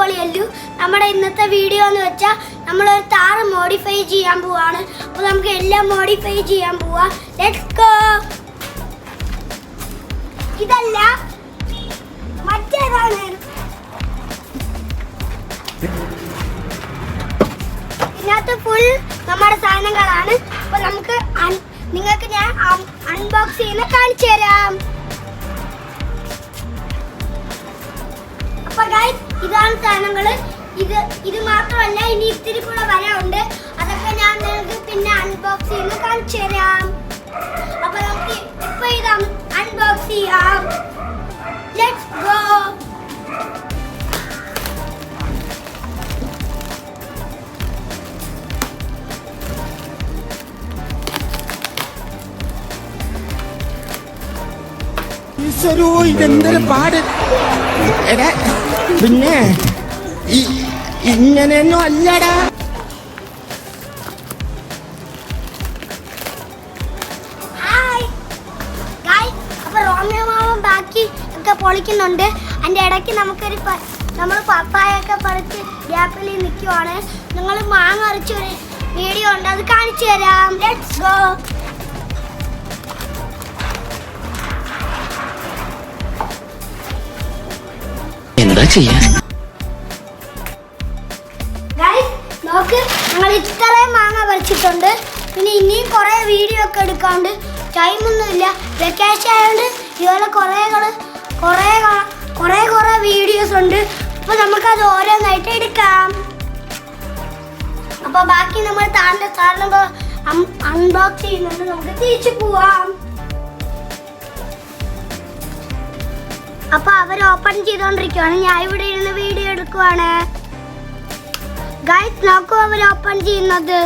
അടിപൊളിയല്ലു നമ്മുടെ ഇന്നത്തെ വീഡിയോ എന്ന് വെച്ചാൽ നമ്മളൊരു താറ് മോഡിഫൈ ചെയ്യാൻ പോവാണ്. അപ്പോൾ നമുക്ക് എല്ലാം മോഡിഫൈ ചെയ്യാൻ പോവാ. ലെറ്റ്സ് ഗോ ഇതല്ല മറ്റേതാണ്. ഇതിനകത്ത് ഫുൾ നമ്മുടെ സാധനങ്ങളാണ്. അപ്പൊ നമുക്ക് നിങ്ങൾക്ക് ഞാൻ അൺബോക്സ് ചെയ്യുന്ന കാണിച്ചു തരാം. അപ്പൊ ഗൈസ് ഇതാണ് സാധനങ്ങൾ. ഇത് ഇത് മാത്രമല്ല ഇനി ഇത്തിരി കൂടെ വരാനുണ്ട്. അതൊക്കെ ഞാൻ നിങ്ങൾക്ക് പിന്നെ അൺബോക്സ് ചെയ്ത് കാണിച്ചു തരാം. അപ്പൊ നമുക്ക് ഇപ്പൊ ഇത് അൺബോക്സ് ചെയ്യാം. ലെറ്റ്സ് ഇതെന്തൊരു പാട്. എടാ പിന്നെ ഇങ്ങനെയൊന്നും അല്ലടാ. പൊളിക്കുന്നുണ്ട്. അതിന്റെ ഇടയ്ക്ക് നമുക്കൊരു നമ്മൾ പപ്പായൊക്കെ പറിച്ച് ഗ്യാപ്പിൽ നിൽക്കുവാണ് നിങ്ങൾ മാങ്ങ അരച്ചൊരു വീഡിയോ ഉണ്ട് അത് കാണിച്ചു തരാം. ലെറ്റ്സ് ഗോ ചെയ്യാ നോക്ക് ഞങ്ങൾ ഇത്രയും മാങ്ങ പറിച്ചിട്ടുണ്ട്. പിന്നെ ഇനിയും കുറേ വീഡിയോ ഒക്കെ എടുക്കാണ്ട്. ടൈമൊന്നുമില്ല വെക്കേഷൻ ആയതുകൊണ്ട് ഇതുപോലെ കുറേ കുറേ കുറേ കുറേ വീഡിയോസ് ഉണ്ട്. അപ്പോൾ നമുക്കത് ഓരോന്നായിട്ട് എടുക്കാം. അപ്പോൾ ബാക്കി നമ്മൾ താന്റെ കാരണം അൺബോക്സ് ചെയ്യുന്നുണ്ട്. നമുക്ക് തിരിച്ചു പോവാം. അപ്പൊ അവർ ഓപ്പൺ ചെയ്തോണ്ടിരിക്കുവാണ്. ഞാൻ ഇവിടെ ഇരുന്ന് വീഡിയോ എടുക്കുവാണ്. ഗൈസ് നോക്കൂ അവർ ഓപ്പൺ ചെയ്യുന്നത്.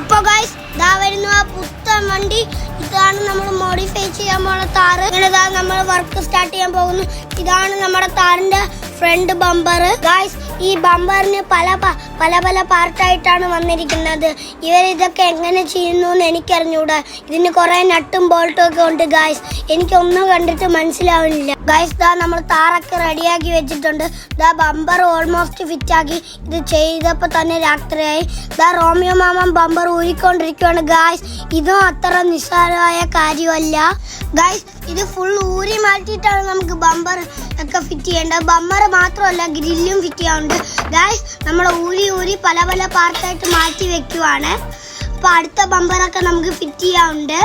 അപ്പൊ ഗൈസ് ഇതാ വരുന്നു ആ പുത്തൻ വണ്ടി. ഇതാണ് നമ്മൾ മോഡിഫൈ ചെയ്യാൻ പോണ താറ് ഇങ്ങനെ നമ്മൾ വർക്ക് സ്റ്റാർട്ട് ചെയ്യാൻ പോകുന്നു. ഇതാണ് നമ്മുടെ താറിന്റെ ഫ്രണ്ട് ബമ്പർ ഗായ്സ് ഈ ബമ്പറിന് പല പല പല പാർട്ടായിട്ടാണ് വന്നിരിക്കുന്നത്. ഇവർ ഇതൊക്കെ എങ്ങനെ ചെയ്യുന്നു എന്ന് എനിക്കറിഞ്ഞൂടാ. ഇതിന് കുറെ നട്ടും ബോൾട്ടും ഒക്കെ ഉണ്ട് ഗായ്സ് എനിക്കൊന്നും കണ്ടിട്ട് മനസ്സിലാവുന്നില്ല. ഗായ്സ് ദാ നമ്മൾ താറൊക്കെ റെഡിയാക്കി വെച്ചിട്ടുണ്ട്. ദാ ബമ്പർ ഓൾമോസ്റ്റ് ഫിറ്റ് ആക്കി ഇത് ചെയ്തപ്പോൾ തന്നെ രാത്രിയായി. ദാ റോമിയോ മാമൻ ബമ്പർ ഊരിക്കൊണ്ടിരിക്കുകയാണ് ഗായ്സ് ഇതും അത്ര നിസ്സാരമായ കാര്യമല്ല. ഗായ്സ് ഇത് ഫുൾ ഊരി മാറ്റിയിട്ടാണ് നമുക്ക് ബമ്പർ ഒക്കെ ഫിറ്റ് ചെയ്യേണ്ടത്. ബമ്പർ മാത്രമല്ല ഗ്രില്ലും ഫിറ്റ് ചെയ്യാറുണ്ട് ഗായ്സ് നമ്മൾ ഊരി ഊരി പല പല പാർട്ടായിട്ട് മാറ്റി വെക്കുവാണ്. അപ്പൊ അടുത്ത ബമ്പറൊക്കെ നമുക്ക് ഫിറ്റ് ചെയ്യാറുണ്ട്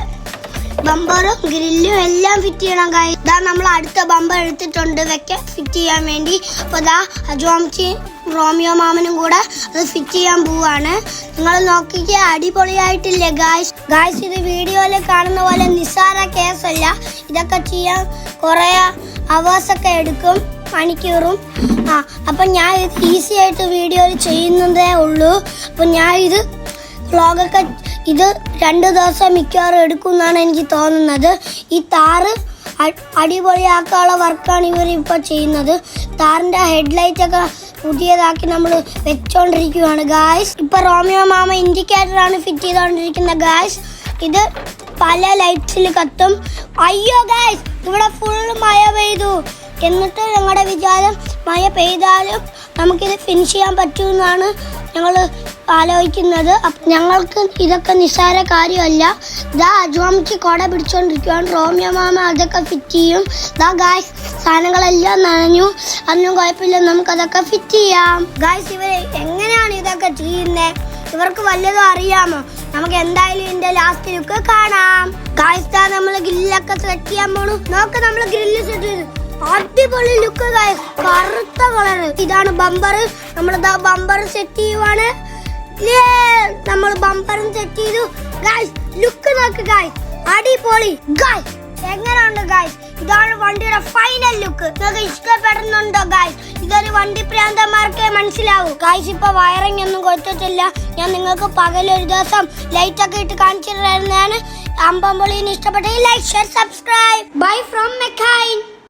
ബമ്പറും ഗ്രില്ലും എല്ലാം ഫിറ്റ് ചെയ്യണം ഗായ് ഇതാ നമ്മൾ അടുത്ത ബമ്പർ എടുത്തിട്ടുണ്ട് വെക്കാൻ ഫിറ്റ് ചെയ്യാൻ വേണ്ടി. അപ്പോൾ ഇതാ അജോംച്ചി റോമിയോ മാമനും കൂടെ അത് ഫിറ്റ് ചെയ്യാൻ പോവാണ്. നിങ്ങൾ നോക്കിക്ക് അടിപൊളിയായിട്ടില്ലേ ഗായ്സ് ഗായ്സ് ഇത് വീഡിയോയിൽ കാണുന്ന പോലെ നിസ്സാര കേസല്ല ഇതൊക്കെ ചെയ്യാൻ കുറേ അവേഴ്സൊക്കെ എടുക്കും. മണിക്കൂറും. ആ അപ്പം ഞാൻ ഇത് ഈസി ആയിട്ട് വീഡിയോ ചെയ്യുന്നതേ ഉള്ളൂ. അപ്പം ഞാൻ ഇത് വ്ളോഗൊക്കെ ഇത് രണ്ട് ദിവസം മിക്കവാറും എടുക്കും എന്നാണ് എനിക്ക് തോന്നുന്നത്. ഈ താറ് അടിപൊളിയാക്കാനുള്ള വർക്കാണ് ഇവർ ഇപ്പോൾ ചെയ്യുന്നത്. താറിന്റെ ഹെഡ്ലൈറ്റ് ഒക്കെ പുതിയതാക്കി നമ്മൾ വെച്ചോണ്ടിരിക്കുകയാണ് ഗായ്സ് ഇപ്പൊ റോമിയോ മാമ ഇൻഡിക്കേറ്റർ ആണ് ഫിറ്റ് ചെയ്തോണ്ടിരിക്കുന്നത് ഗായ്സ് ഇത് പല ലൈറ്റ്സിൽ കത്തും. അയ്യോ ഗായ്സ് ഇവിടെ ഫുൾ മഴ പെയ്തു. എന്നിട്ട് ഞങ്ങളുടെ വിചാരം മഴ പെയ്താലും നമുക്കിത് ഫിനിഷ് ചെയ്യാൻ പറ്റുമെന്നാണ് ഞങ്ങൾ ആലോചിക്കുന്നത്. ഞങ്ങൾക്ക് ഇതൊക്കെ നിസ്സാര കാര്യമല്ല. ദാ അജുവാമിക്ക് കൊട പിടിച്ചുകൊണ്ടിരിക്കുകയാണ് റോമിയോ മാമ അതൊക്കെ ഫിറ്റ് ചെയ്യും. ദാ ഗായ്സ് സാധനങ്ങളെല്ലാം നനഞ്ഞു. അതൊന്നും കുഴപ്പമില്ല നമുക്കതൊക്കെ ഫിറ്റ് ചെയ്യാം. ഗായ്സ് ഇവർ എങ്ങനെയാണ് ഇതൊക്കെ ചെയ്യുന്നത് ഇവർക്ക് വല്ലതും അറിയാമോ? നമുക്ക് എന്തായാലും ഇതിന്റെ ലാസ്റ്റ് ലുക്ക് കാണാം. ഗായ്സ് ദാ നമ്മൾ ഗ്രില്ലൊക്കെ സെറ്റ് ചെയ്യാൻ പോണു. നോക്ക് നമ്മൾ ഗ്രില്ല് സെറ്റ് ചെയ്തു. അടിപൊളി ലുക്ക് കറുത്ത കളർ ഇതാണ് ബമ്പർ നമ്മൾ ബമ്പർ സെറ്റ് ചെയ്യുവാണ്. നമ്മൾ ബമ്പറും സെറ്റ് ചെയ്തു. ഗായ്സ് ലുക്ക് നോക്ക് ഗായ്സ് അടിപൊളി. ഗായ്സ് എങ്ങനെയുണ്ട് ഗായ്സ് ഇതാണ് വണ്ടിയുടെ ഫൈനൽ ലുക്ക് നിങ്ങൾക്ക് ഇഷ്ടപ്പെടുന്നുണ്ടോ ഗായ്സ് ഇതൊരു വണ്ടി പ്രാന്തന്മാർക്കേ മനസ്സിലാവൂ. ഗായ്സ് ഇപ്പൊ വയറിംഗ് ഒന്നും കൊടുത്തിട്ടില്ല ഞാൻ നിങ്ങൾക്ക് പകലൊരു ദിവസം ലൈറ്റ് ഒക്കെ ഇട്ട് കാണിച്ചിട്ടുണ്ടായിരുന്നാണ് തരുന്നതാണ് അമ്പമ്പൊളിന് ഇഷ്ടപ്പെട്ടെങ്കിൽ like share subscribe bye from മെക്കൈൻ